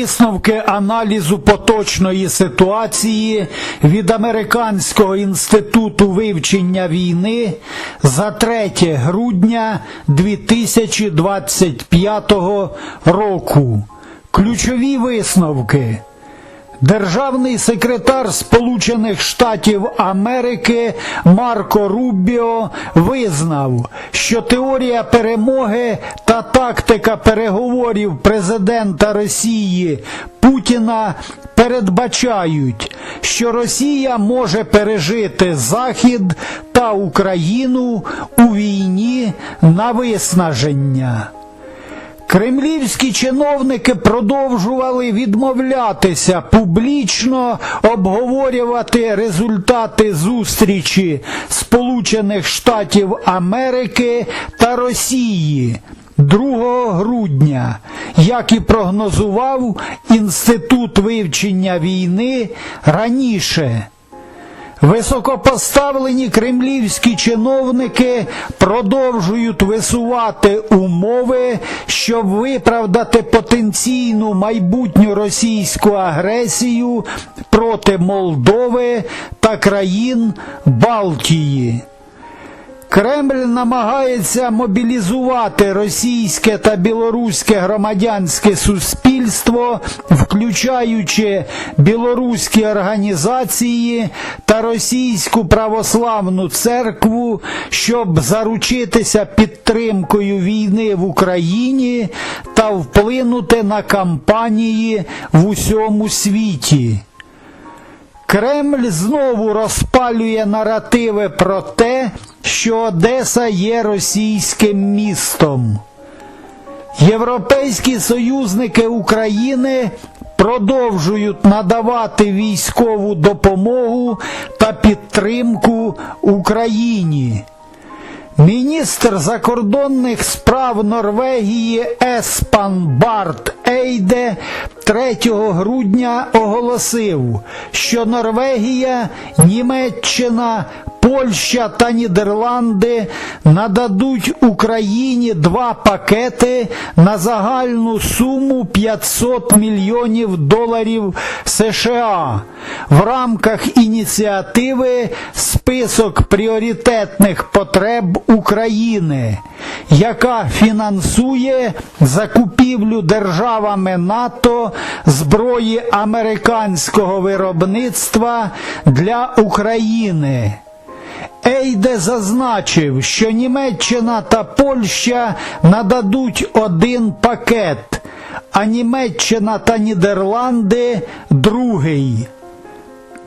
Висновки аналізу поточної ситуації від Американського інституту вивчення війни за 3 грудня 2025 року. Ключові висновки. Державний секретар Сполучених Штатів Америки Марко Рубіо визнав, що теорія перемоги та тактика переговорів президента Росії Путіна передбачають, що Росія може пережити Захід та Україну у війні на виснаження. Кремлівські чиновники продовжували відмовлятися публічно обговорювати результати зустрічі Сполучених Штатів Америки та Росії 2 грудня, як і прогнозував Інститут вивчення війни раніше. Високопоставлені кремлівські чиновники продовжують висувати умови, щоб виправдати потенційну майбутню російську агресію проти Молдови та країн Балтії. Кремль намагається мобілізувати російське та білоруське громадянське суспільство, включаючи білоруські організації та російську православну церкву, щоб заручитися підтримкою війни в Україні та вплинути на кампанії в усьому світі. Кремль знову розпалює наративи про те, що Одеса є російським містом. Європейські союзники України продовжують надавати військову допомогу та підтримку Україні. Міністр закордонних справ Норвегії Еспан Барт Ейде 3 грудня оголосив, що Норвегія, Німеччина, Польща та Нідерланди нададуть Україні два пакети на загальну суму 500 мільйонів доларів США. В рамках ініціативи Список пріоритетних потреб України, яка фінансує закупівлю державами НАТО зброї американського виробництва для України. Ейде зазначив, що Німеччина та Польща нададуть один пакет, а Німеччина та Нідерланди другий.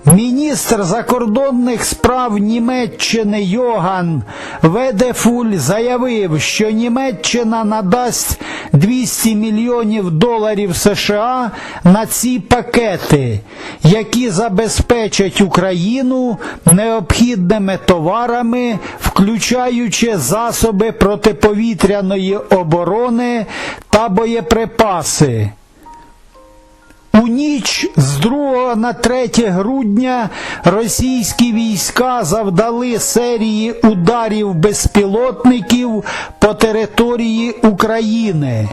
Міністр закордонних справ Німеччини Йоган Ведефуль заявив, що Німеччина надасть 200 мільйонів доларів США на ці пакети, які забезпечать Україну необхідними товарами, включаючи засоби протиповітряної оборони та боєприпаси. У ніч з 2 на 3 грудня російські війська завдали серії ударів безпілотників по території України.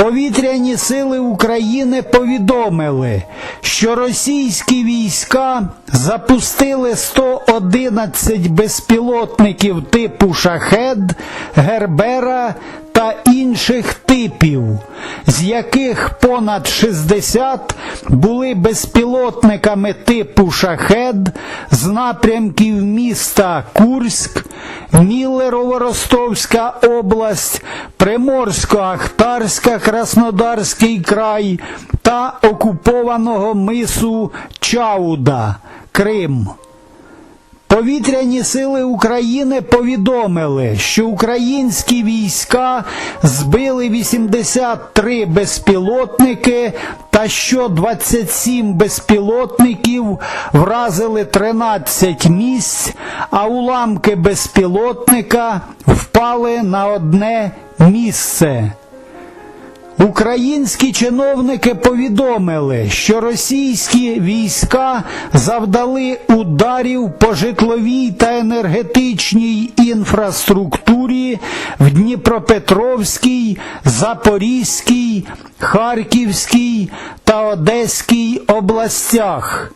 Повітряні сили України повідомили, що російські війська запустили 111 безпілотників типу Шахед, Гербера та інших типів, з яких понад 60 були безпілотниками типу Шахед з напрямків міста Курськ, Міллерово-Ростовська область, Приморсько-Ахтарська Краснодарський край та окупованого мису Чауда, Крим. Повітряні сили України повідомили, що українські війська збили 83 безпілотники та що 27 безпілотників вразили 13 місць, а уламки безпілотника впали на одне місце. Українські чиновники повідомили, що російські війська завдали ударів по житловій та енергетичній інфраструктурі в Дніпропетровській, Запорізькій, Харківській та Одеській областях.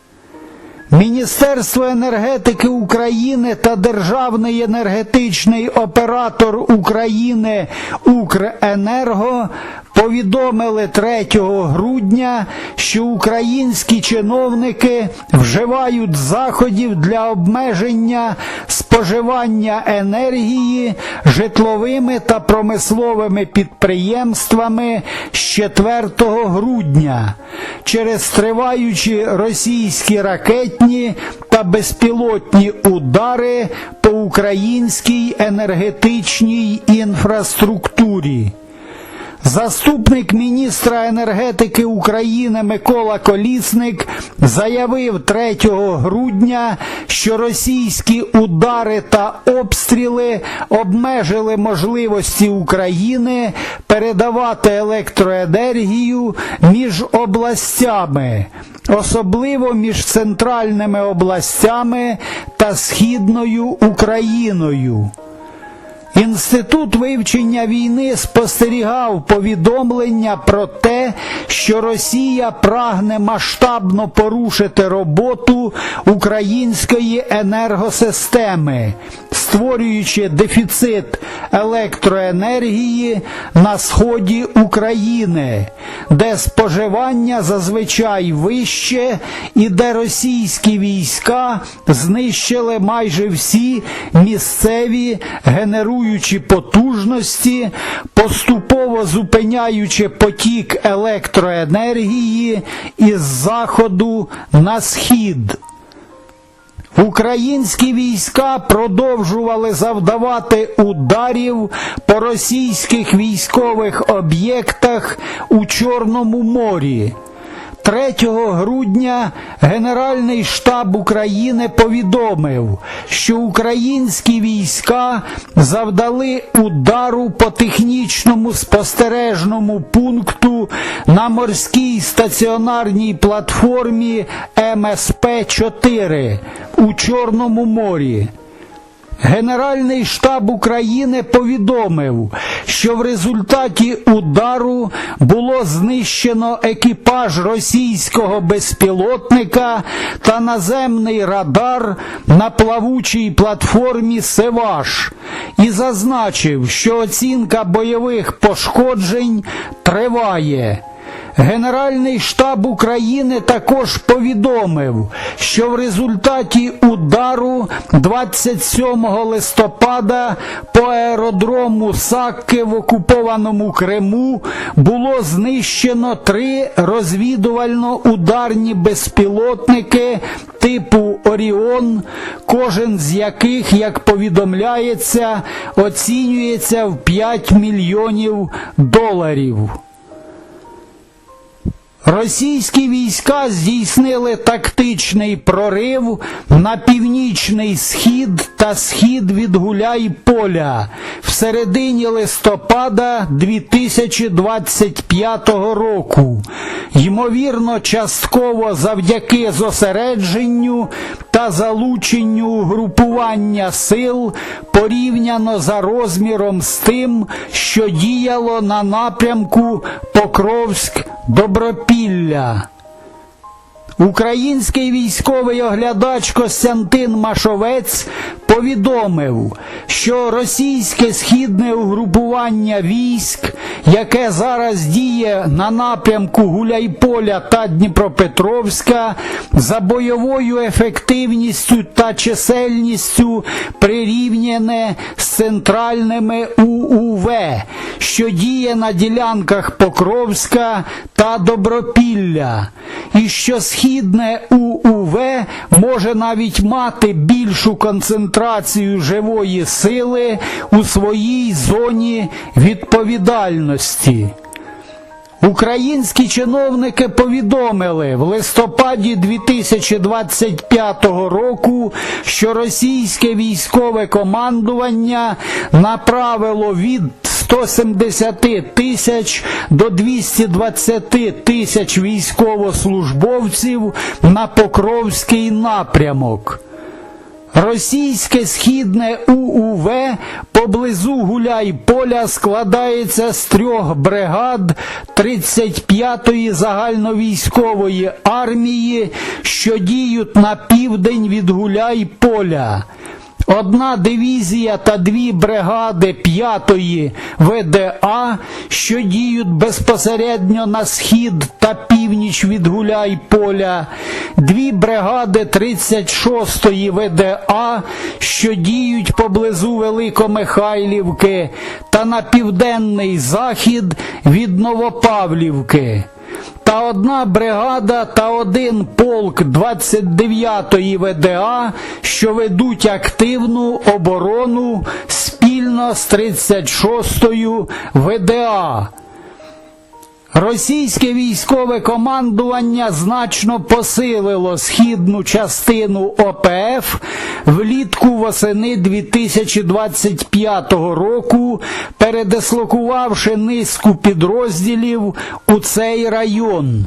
Міністерство енергетики України та Державний енергетичний оператор України Укренерго повідомили 3 грудня, що українські чиновники вживають заходів для обмеження споживання енергії житловими та промисловими підприємствами з 4 грудня через триваючі російські ракетні та безпілотні удари по українській енергетичній інфраструктурі. Заступник міністра енергетики України Микола Колісник заявив 3 грудня, що російські удари та обстріли обмежили можливості України передавати електроенергію між областями, особливо між центральними областями та східною Україною. Інститут вивчення війни спостерігав повідомлення про те, що Росія прагне масштабно порушити роботу української енергосистеми, створюючи дефіцит електроенергії на сході України, де споживання зазвичай вище і де російські війська знищили майже всі місцеві генеруючі потужності, поступово зупиняючи потік електроенергії із заходу на схід. Українські війська продовжували завдавати ударів по російських військових об'єктах у Чорному морі. 3 грудня Генеральний штаб України повідомив, що українські війська завдали удару по технічному спостережному пункту на морській стаціонарній платформі МСП-4 у Чорному морі. Генеральний штаб України повідомив, що в результаті удару було знищено екіпаж російського безпілотника та наземний радар на плавучій платформі Севаш і зазначив, що оцінка бойових пошкоджень триває. Генеральний штаб України також повідомив, що в результаті удару 27 листопада по аеродрому Сакки в окупованому Криму було знищено три розвідувально-ударні безпілотники типу Оріон, кожен з яких, як повідомляється, оцінюється в 5 мільйонів доларів. Російські війська здійснили тактичний прорив на північний схід та схід від Гуляй-Поля в середині листопада 2025 року. Ймовірно, частково завдяки зосередженню та залученню угрупування сил порівняно за розміром з тим, що діяло на напрямку Покровськ Добропілля. Український військовий оглядач Костянтин Машовець повідомив, що російське східне угрупування військ, яке зараз діє на напрямку Гуляйполя та Дніпропетровська, за бойовою ефективністю та чисельністю прирівняне з центральними УУВ, що діє на ділянках Покровська та Добропілля, і що східне УУВ може навіть мати більшу концентрацію живої сили у своїй зоні відповідальності. Українські чиновники повідомили в листопаді 2025 року, що російське військове командування направило від 170 тисяч до 220 тисяч військовослужбовців на Покровський напрямок. Російське східне УУВ поблизу Гуляй-Поля складається з трьох бригад 35-ї загальновійськової армії, що діють на південь від Гуляй-Поля. Одна дивізія та дві бригади 5-ї ВДА, що діють безпосередньо на схід та північ від Гуляй-Поля, дві бригади 36-ї ВДА, що діють поблизу Великомихайлівки, та на південний захід від Новопавлівки та одна бригада та один полк 29-ї ВДА, що ведуть активну оборону спільно з 36-ю ВДА. Російське військове командування значно посилило східну частину ОПФ влітку восени 2025 року, передислокувавши низку підрозділів у цей район.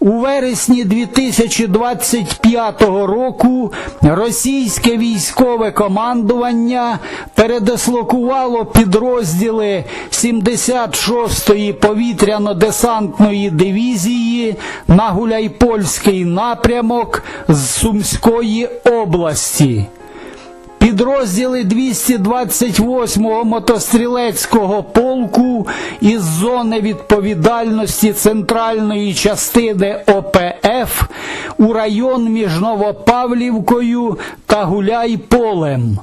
У вересні 2025 року російське військове командування передислокувало підрозділи 76-ї повітряно-десантної дивізії на Гуляйпольський напрямок з Сумської області. Підрозділи 228-го мотострілецького полку із зони відповідальності центральної частини ОПФ у район між Новопавлівкою та Гуляйполем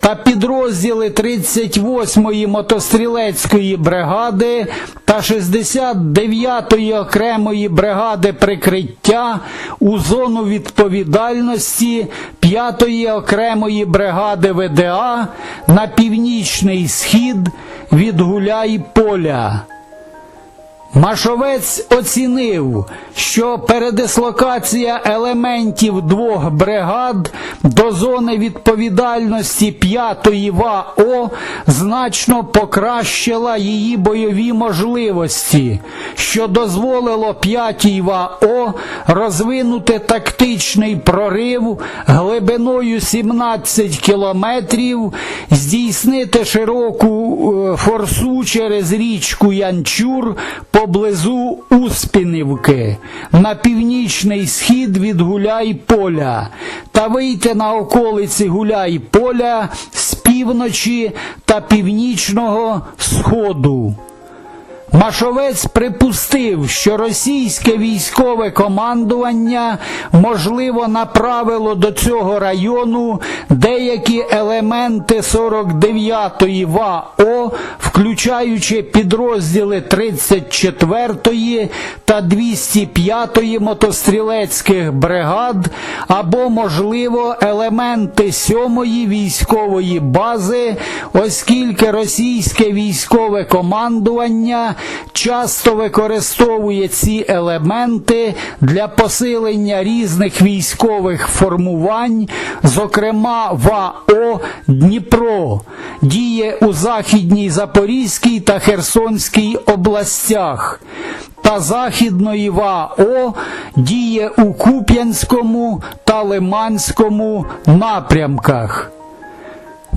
та підрозділи 38-ї мотострілецької бригади та 69-ї окремої бригади прикриття у зону відповідальності 5-ї окремої бригади ВДА на північний схід від Гуляй-Поля. Машовець оцінив, що передислокація елементів двох бригад до зони відповідальності 5-ї ВАО значно покращила її бойові можливості, що дозволило 5-й ВАО розвинути тактичний прорив глибиною 17 кілометрів, здійснити широку е, форсу через річку Янчур поблизу Успінівки на північний схід від Гуляй-Поля та вийти на околиці Гуляй-Поля з півночі та північного сходу. Машовець припустив, що російське військове командування можливо направило до цього району деякі елементи 49-ї ВАО, включаючи підрозділи 34-ї та 205-ї мотострілецьких бригад, або, можливо, елементи 7-ї військової бази, оскільки російське військове командування часто використовує ці елементи для посилення різних військових формувань, зокрема ВАО Дніпро, діє у Західній Запорізькій та Херсонській областях. Та Західної ВАО діє у Куп'янському та Лиманському напрямках.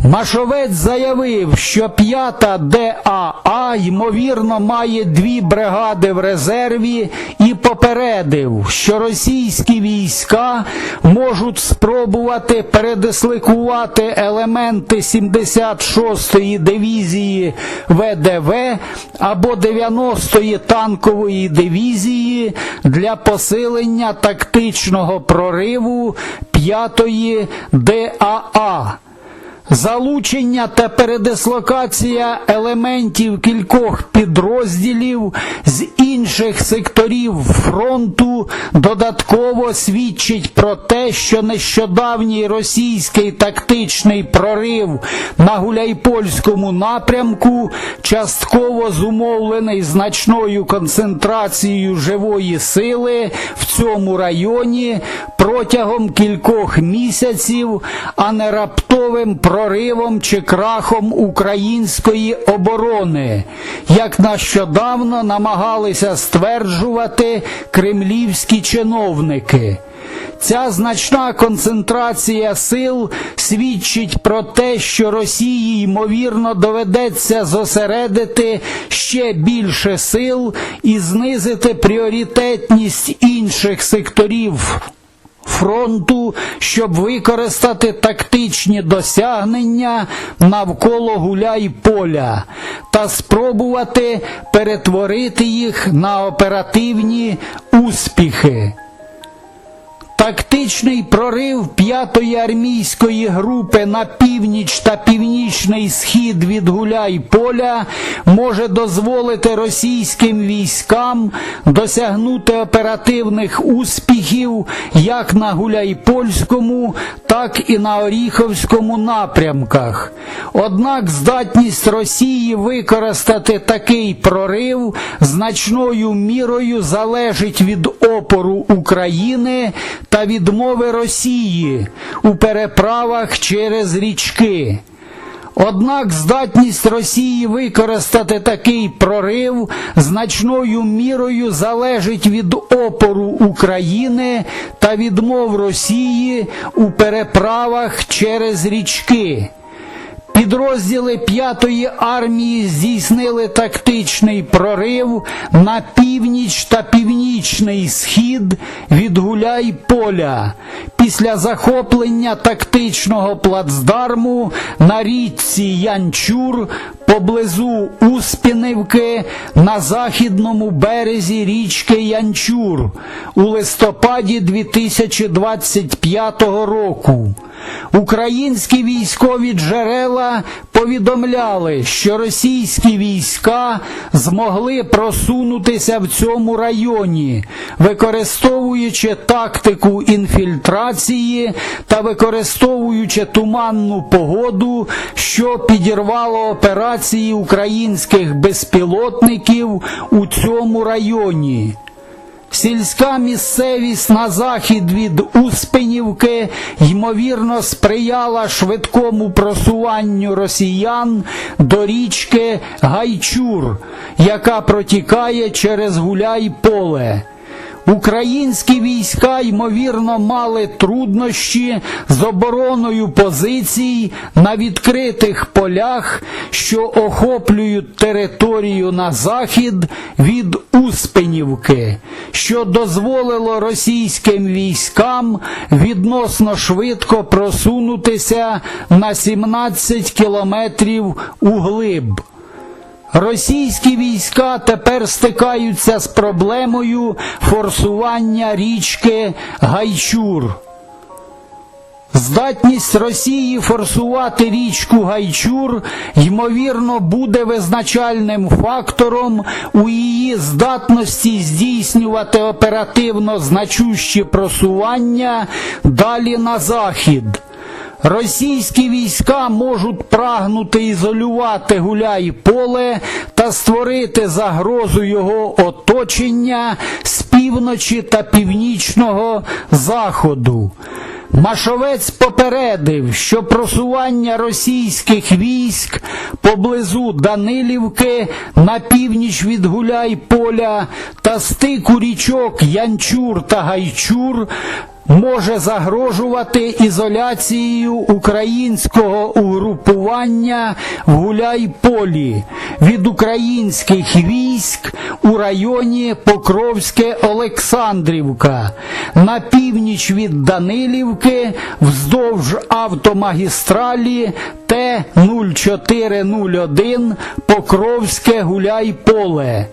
Машовець заявив, що п'ята ДАА ймовірно має дві бригади в резерві і попередив, що російські війська можуть спробувати передисликувати елементи 76-ї дивізії ВДВ або 90-ї танкової дивізії для посилення тактичного прориву 5-ї ДАА. Залучення та передислокація елементів кількох підрозділів з інших секторів фронту додатково свідчить про те, що нещодавній російський тактичний прорив на Гуляйпольському напрямку частково зумовлений значною концентрацією живої сили в цьому районі протягом кількох місяців, а не раптовим проривом проривом чи крахом української оборони, як нещодавно намагалися стверджувати кремлівські чиновники. Ця значна концентрація сил свідчить про те, що Росії ймовірно доведеться зосередити ще більше сил і знизити пріоритетність інших секторів фронту, щоб використати тактичні досягнення навколо гуляй поля та спробувати перетворити їх на оперативні успіхи. Тактичний прорив 5-ї армійської групи на північ та північний схід від Гуляй поля може дозволити російським військам досягнути оперативних успіхів як на Гуляйпольському, так і на Оріховському напрямках. Однак здатність Росії використати такий прорив значною мірою залежить від опору України та відмови Росії у переправах через річки. Однак здатність Росії використати такий прорив значною мірою залежить від опору України та відмов Росії у переправах через річки. Підрозділи 5-ї армії здійснили тактичний прорив на північ та північний схід від Гуляй поля після захоплення тактичного плацдарму на річці Янчур поблизу Успінівки на західному березі річки Янчур у листопаді 2025 року. Українські військові джерела повідомляли, що російські війська змогли просунутися в цьому районі, використовуючи тактику інфільтрації та використовуючи туманну погоду, що підірвало операції українських безпілотників у цьому районі. Сільська місцевість на захід від Успенівки ймовірно сприяла швидкому просуванню росіян до річки Гайчур, яка протікає через Гуляй поле. Українські війська, ймовірно, мали труднощі з обороною позицій на відкритих полях, що охоплюють територію на захід від Успенівки, що дозволило російським військам відносно швидко просунутися на 17 кілометрів углиб. Російські війська тепер стикаються з проблемою форсування річки Гайчур. Здатність Росії форсувати річку Гайчур, ймовірно, буде визначальним фактором у її здатності здійснювати оперативно значущі просування далі на захід. Російські війська можуть прагнути ізолювати гуляй поле та створити загрозу його оточення з півночі та північного заходу. Машовець попередив, що просування російських військ поблизу Данилівки на північ від Гуляй поля та стику річок Янчур та Гайчур може загрожувати ізоляцією українського угрупування в Гуляй-Полі від українських військ у районі Покровське-Олександрівка на північ від Данилівки вздовж автомагістралі Т-0401 Покровське Гуляй-Поле.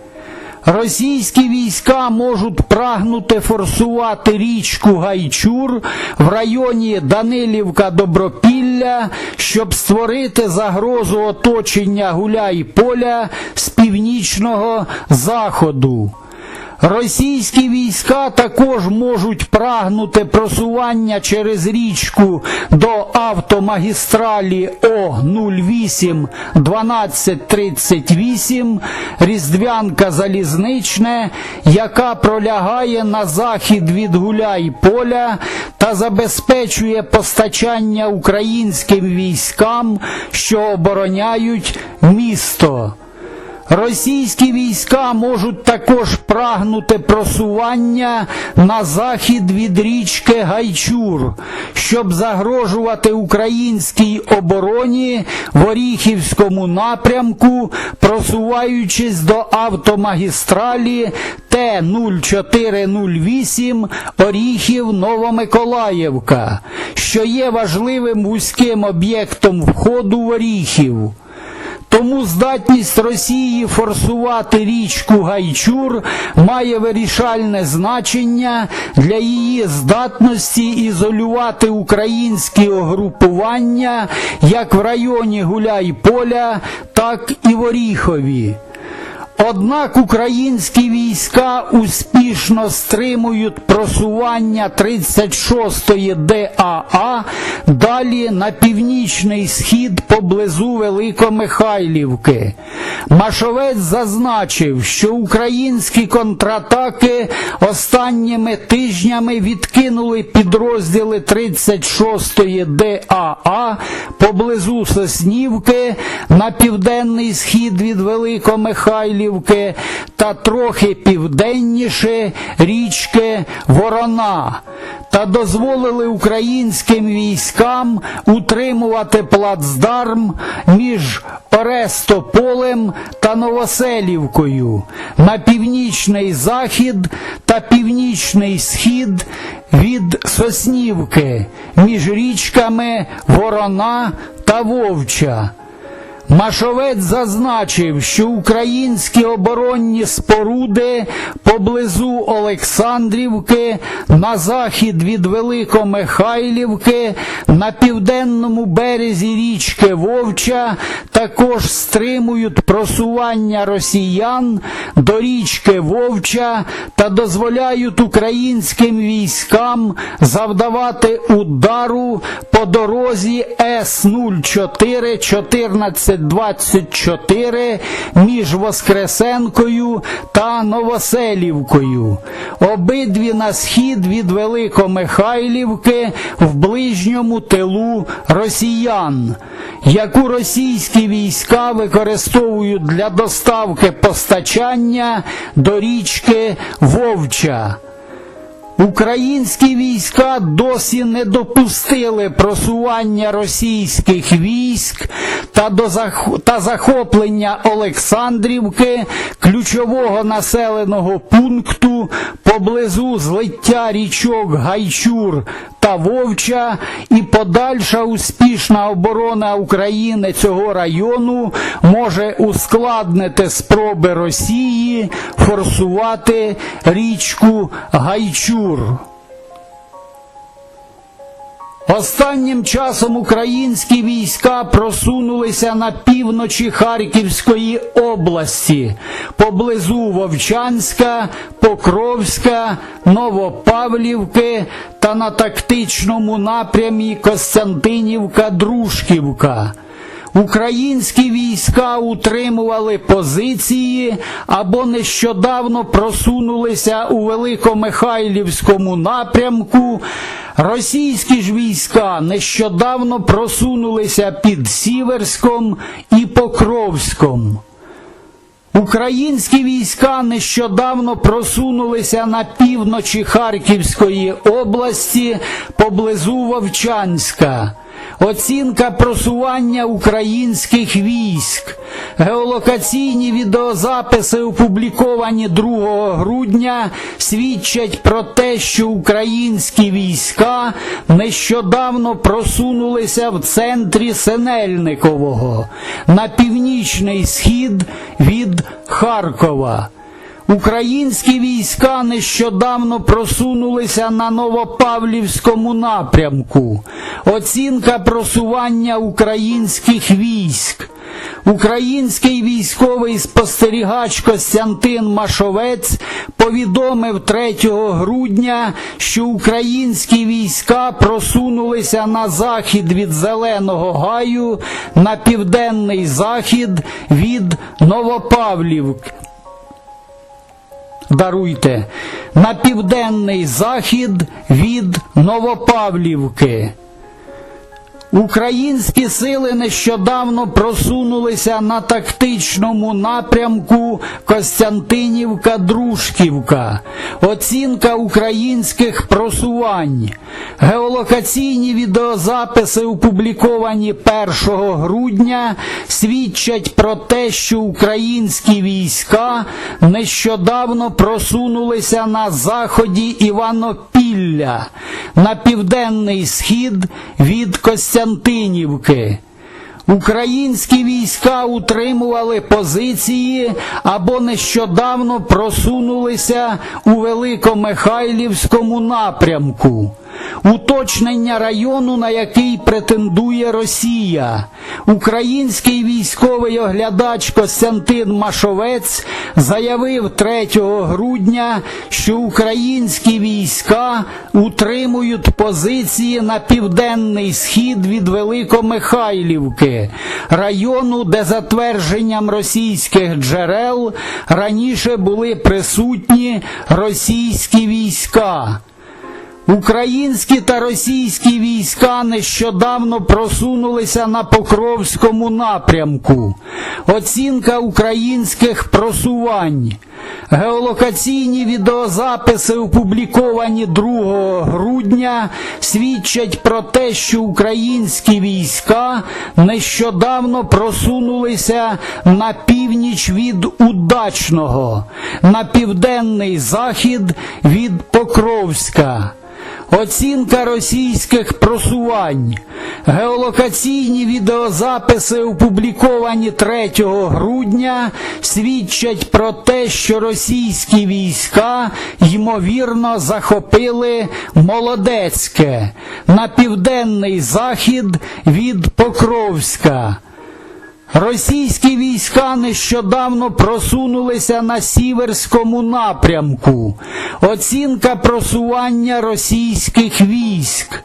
Російські війська можуть прагнути форсувати річку Гайчур в районі Данилівка-Добропілля, щоб створити загрозу оточення Гуляй поля з північного заходу. Російські війська також можуть прагнути просування через річку до автомагістралі О08 1238 Різдвянка Залізничне, яка пролягає на захід від Гуляй поля та забезпечує постачання українським військам, що обороняють місто. Російські війська можуть також прагнути просування на захід від річки Гайчур, щоб загрожувати українській обороні в Оріхівському напрямку, просуваючись до автомагістралі Т-0408 Оріхів Новомиколаївка, що є важливим вузьким об'єктом входу в Оріхів. Тому здатність Росії форсувати річку Гайчур має вирішальне значення для її здатності ізолювати українські угрупування як в районі Гуляй-Поля, так і в Оріхові. Однак українські війська успішно стримують просування 36-ї ДАА далі на північний схід поблизу Великомихайлівки. Машовець зазначив, що українські контратаки останніми тижнями відкинули підрозділи 36-ї ДАА поблизу Соснівки на південний схід від Великомихайлівки та трохи південніше річки Ворона та дозволили українським військам утримувати плацдарм між Орестополем та Новоселівкою на північний захід та північний схід від Соснівки між річками Ворона та Вовча. Машовець зазначив, що українські оборонні споруди поблизу Олександрівки на захід від Великомихайлівки на південному березі річки Вовча також стримують просування росіян до річки Вовча та дозволяють українським військам завдавати удару по дорозі С-04 14 24 між Воскресенкою та Новоселівкою. Обидві на схід від Великомихайлівки в ближньому тилу росіян, яку російські війська використовують для доставки постачання до річки Вовча. Українські війська досі не допустили просування російських військ та, до зах... та захоплення Олександрівки, ключового населеного пункту поблизу злиття річок Гайчур та Вовча, і подальша успішна оборона України цього району може ускладнити спроби Росії форсувати річку Гайчур. Останнім часом українські війська просунулися на півночі Харківської області, поблизу Вовчанська, Покровська, Новопавлівки та на тактичному напрямі Костянтинівка-Дружківка. Українські війська утримували позиції або нещодавно просунулися у Великомихайлівському напрямку. Російські ж війська нещодавно просунулися під Сіверськом і Покровськом. Українські війська нещодавно просунулися на півночі Харківської області поблизу Вовчанська. Оцінка просування українських військ. Геолокаційні відеозаписи, опубліковані 2 грудня, свідчать про те, що українські війська нещодавно просунулися в центрі Синельникового на північний схід від Харкова. Українські війська нещодавно просунулися на Новопавлівському напрямку. Оцінка просування українських військ. Український військовий спостерігач Костянтин Машовець повідомив 3 грудня, що українські війська просунулися на захід від Зеленого гаю на південний захід від Новопавлівки. Даруйте, на південний захід від Новопавлівки. Українські сили нещодавно просунулися на тактичному напрямку Костянтинівка-Дружківка. Оцінка українських просувань. Геолокаційні відеозаписи, опубліковані 1 грудня, свідчать про те, що українські війська нещодавно просунулися на заході Іванопілля, на південний схід від Костянтинівки. Українські війська утримували позиції або нещодавно просунулися у Великомихайлівському напрямку. Уточнення району, на який претендує Росія. Український військовий оглядач Костянтин Машовець заявив 3 грудня, що українські війська утримують позиції на південний схід від Великомихайлівки, району, де за твердженням російських джерел раніше були присутні російські війська. Українські та російські війська нещодавно просунулися на Покровському напрямку. Оцінка українських просувань. Геолокаційні відеозаписи, опубліковані 2 грудня, свідчать про те, що українські війська нещодавно просунулися на північ від Удачного, на південний захід від Покровська. Оцінка російських просувань. Геолокаційні відеозаписи, опубліковані 3 грудня, свідчать про те, що російські війська ймовірно захопили Молодецьке на південний захід від Покровська. Російські війська нещодавно просунулися на сіверському напрямку. Оцінка просування російських військ.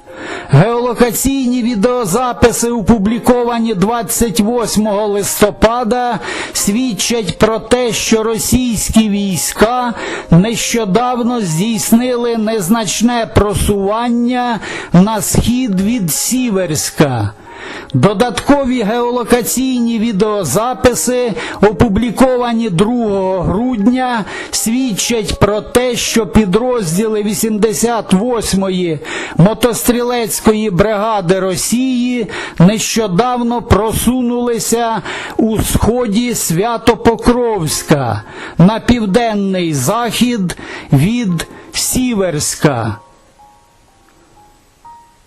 Геолокаційні відеозаписи, опубліковані 28 листопада, свідчать про те, що російські війська нещодавно здійснили незначне просування на схід від Сіверська. Додаткові геолокаційні відеозаписи, опубліковані 2 грудня, свідчать про те, що підрозділи 88-ї мотострілецької бригади Росії нещодавно просунулися у сході Святопокровська на південний захід від Сіверська.